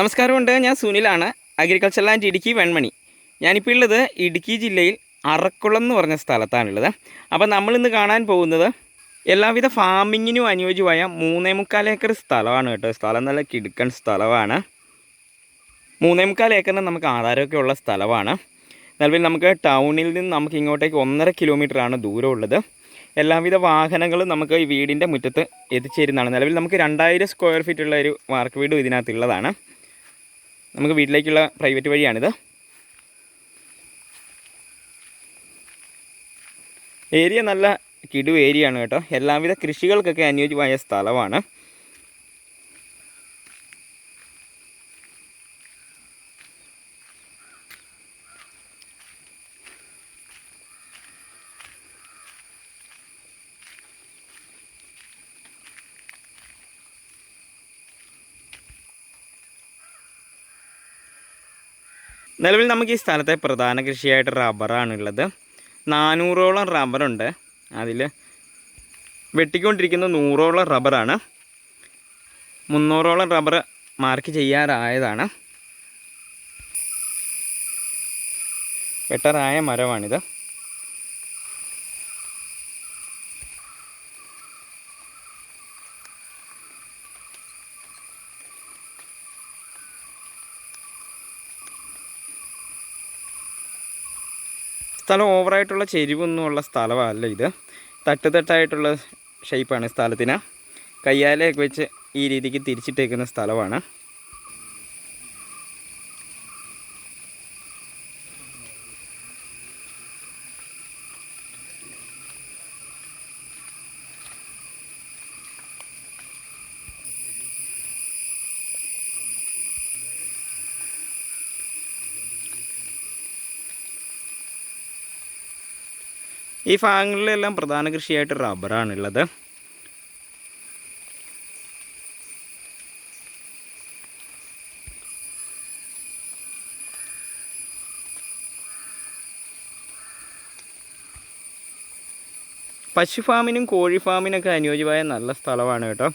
നമസ്കാരമുണ്ട് ഞാൻ സുനിലാണ് അഗ്രികൾച്ചർ ലാൻഡ് ഇടുക്കി വെൺമണി. ഞാനിപ്പോൾ ഉള്ളത് ഇടുക്കി ജില്ലയിൽ അറക്കുളം എന്ന് പറഞ്ഞ സ്ഥലത്താണുള്ളത്. അപ്പോൾ നമ്മളിന്ന് കാണാൻ പോകുന്നത് എല്ലാവിധ ഫാമിങ്ങിനും അനുയോജ്യമായ മൂന്നേ മുക്കാൽ ഏക്കർ സ്ഥലമാണ് കേട്ടോ. സ്ഥലം നല്ല കിടുക്കൻ സ്ഥലമാണ്. മൂന്നേ മുക്കാൽ ഏക്കറിന് നമുക്ക് ആധാരമൊക്കെ ഉള്ള സ്ഥലമാണ്. നിലവിൽ നമുക്ക് ടൗണിൽ നിന്ന് നമുക്ക് ഇങ്ങോട്ടേക്ക് ഒന്നര കിലോമീറ്ററാണ് ദൂരമുള്ളത്. എല്ലാവിധ വാഹനങ്ങളും നമുക്ക് ഈ വീടിന്റെ മുറ്റത്ത് എത്തിച്ചേരുന്നതാണ്. നിലവിൽ നമുക്ക് രണ്ടായിരം സ്ക്വയർ ഫീറ്റ് ഉള്ള ഒരു വാർക്ക് വീടും ഇതിനകത്തുള്ളതാണ് നമുക്ക് വീട്ടിലേക്കുള്ള പ്രൈവറ്റ് വഴിയാണിത്. ഏരിയ നല്ല കിടു ഏരിയ ആണ് കേട്ടോ. എല്ലാവിധ കൃഷികൾക്കൊക്കെ അനുയോജ്യമായ സ്ഥലമാണ്. നിലവിൽ നമുക്ക് ഈ സ്ഥലത്തെ പ്രധാന കൃഷിയായിട്ട് റബ്ബറാണ് ഉള്ളത് നാനൂറോളം റബ്ബറുണ്ട്. അതിൽ വെട്ടിക്കൊണ്ടിരിക്കുന്ന നൂറോളം റബ്ബറാണ്. മുന്നൂറോളം റബ്ബർ മാർക്ക് ചെയ്യാറായതാണ്. വെട്ടറായ മരമാണിത്. സ്ഥലം ഓവറായിട്ടുള്ള ചെരിവൊന്നുമുള്ള സ്ഥലമല്ല ഇത്. തട്ടുതട്ടായിട്ടുള്ള ഷേപ്പാണ് സ്ഥലത്തിന്. കയ്യാലയൊക്കെ വെച്ച് ഈ രീതിക്ക് തിരിച്ചിട്ടേക്കുന്ന സ്ഥലമാണ്. ഈ ഭാഗങ്ങളിലെല്ലാം പ്രധാന കൃഷിയായിട്ട് റബ്ബറാണ് ഉള്ളത് പശു ഫാമിനും കോഴി ഫാമിനൊക്കെ അനുയോജ്യമായ നല്ല സ്ഥലമാണ് കേട്ടോ.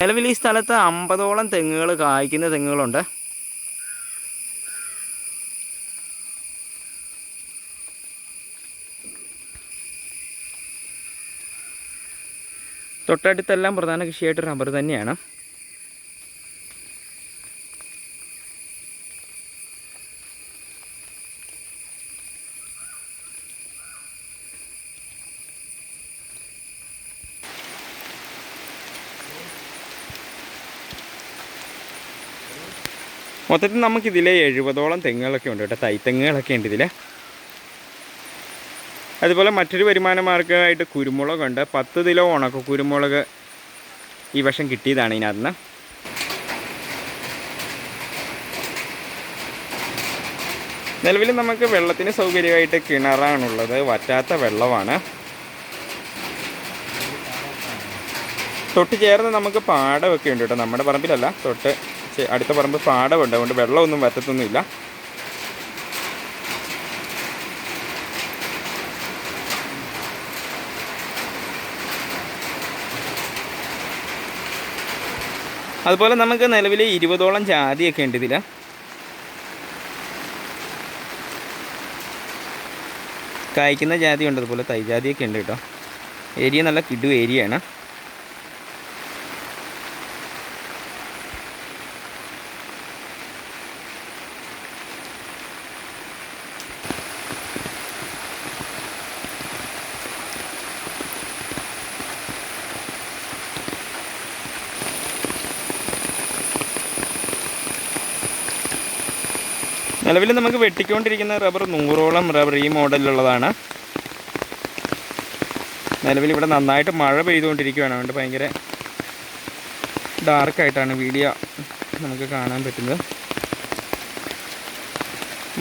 നിലവിൽ ഈ സ്ഥലത്ത് അമ്പതോളം തെങ്ങുകൾ കായ്ക്കുന്ന തെങ്ങുകളുണ്ട്. തൊട്ടടുത്തെല്ലാം പ്രധാന കൃഷിയായിട്ട് റബ്ബർ തന്നെയാണ്. മൊത്തത്തിൽ നമുക്കിതിൽ എഴുപതോളം തെങ്ങുകളൊക്കെ ഉണ്ട് കേട്ടോ. തൈത്തെങ്ങുകളൊക്കെ ഉണ്ട് ഇതിൽ അതുപോലെ മറ്റൊരു വരുമാന മാർഗമായിട്ട് കുരുമുളകുണ്ട്. പത്ത് കിലോ ഉണക്ക കുരുമുളക് ഈ വർഷം കിട്ടിയതാണ് ഇതിനകത്ത് നിലവിൽ നമുക്ക് വെള്ളത്തിന് സൗകര്യമായിട്ട് കിണറാണുള്ളത്. വറ്റാത്ത വെള്ളമാണ്. തൊട്ട് ചേർന്ന് നമുക്ക് പാടമൊക്കെ ഉണ്ട് കേട്ടോ. നമ്മുടെ പറമ്പിലല്ല തൊട്ട് അടുത്ത പറമ്പ് പാടമുണ്ട് അതുകൊണ്ട് വെള്ളമൊന്നും വറ്റത്തൊന്നുമില്ല. അതുപോലെ നമുക്ക് നിലവിൽ ഇരുപതോളം ജാതിയൊക്കെ ഉണ്ട് ഇതിൽ കായ്ക്കുന്ന ജാതി ഉണ്ട്. അതുപോലെ തൈ ജാതിയൊക്കെ ഉണ്ട് കേട്ടോ. ഏരിയ നല്ല കിടു ഏരിയയാണ്. നിലവിൽ നമുക്ക് വെട്ടിക്കൊണ്ടിരിക്കുന്ന റബ്ബർ നൂറോളം റബ്ബർ ഈ മോഡലിലുള്ളതാണ്. നിലവിൽ ഇവിടെ നന്നായിട്ട് മഴ പെയ്തുകൊണ്ടിരിക്കുകയാണ്. അതുകൊണ്ട് ഭയങ്കര ഡാർക്കായിട്ടാണ് വീഡിയോ നമുക്ക് കാണാൻ പറ്റുന്നത്.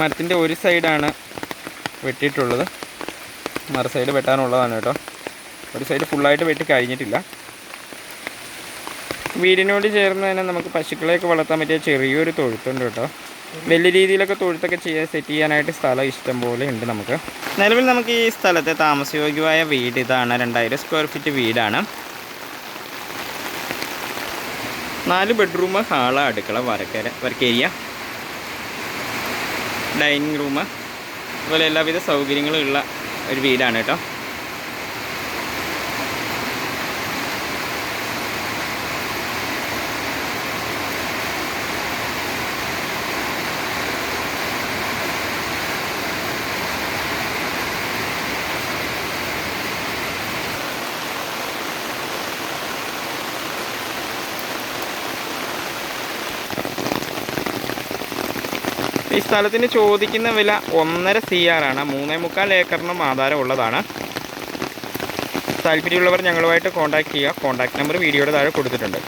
മരത്തിന്റെ ഒരു സൈഡാണ് വെട്ടിയിട്ടുള്ളത്. മറു സൈഡ് വെട്ടാനുള്ളതാണ് കേട്ടോ. ഒരു സൈഡ് ഫുള്ളായിട്ട് വെട്ടി കഴിഞ്ഞിട്ടില്ല. വീടിനോട് ചേർന്ന് തന്നെ നമുക്ക് പശുക്കളെയൊക്കെ വളർത്താൻ പറ്റിയ ചെറിയൊരു തൊഴുത്തുണ്ട് കേട്ടോ. വലിയ രീതിയിലൊക്കെ തൊഴുത്തൊക്കെ ചെയ്യാൻ സെറ്റ് ചെയ്യാനായിട്ട് സ്ഥലം ഇഷ്ടം പോലെ ഉണ്ട് നമുക്ക്. നിലവിൽ നമുക്ക് ഈ സ്ഥലത്തെ താമസയോഗ്യമായ വീട് ഇതാണ്. രണ്ടായിരം സ്ക്വയർ ഫീറ്റ് വീടാണ്. നാല് ബെഡ്റൂം ഹാൾ അടുക്കള വരക്കര വരക്കേരിയ ഡൈനിങ് റൂം അതുപോലെ എല്ലാവിധ സൗകര്യങ്ങളും ഉള്ള ഒരു വീടാണ് കേട്ടോ. ഈ സ്ഥലത്തിന് ചോദിക്കുന്ന വില ഒന്നര സി ആറാണ് മൂന്നേ മുക്കാൽ ഏക്കറിനും ആധാരം ഉള്ളതാണ് താല്പര്യമുള്ളവർ ഞങ്ങളുമായിട്ട് കോൺടാക്ട് ചെയ്യുക. കോൺടാക്ട് നമ്പർ വീഡിയോയുടെ താഴെ കൊടുത്തിട്ടുണ്ട്.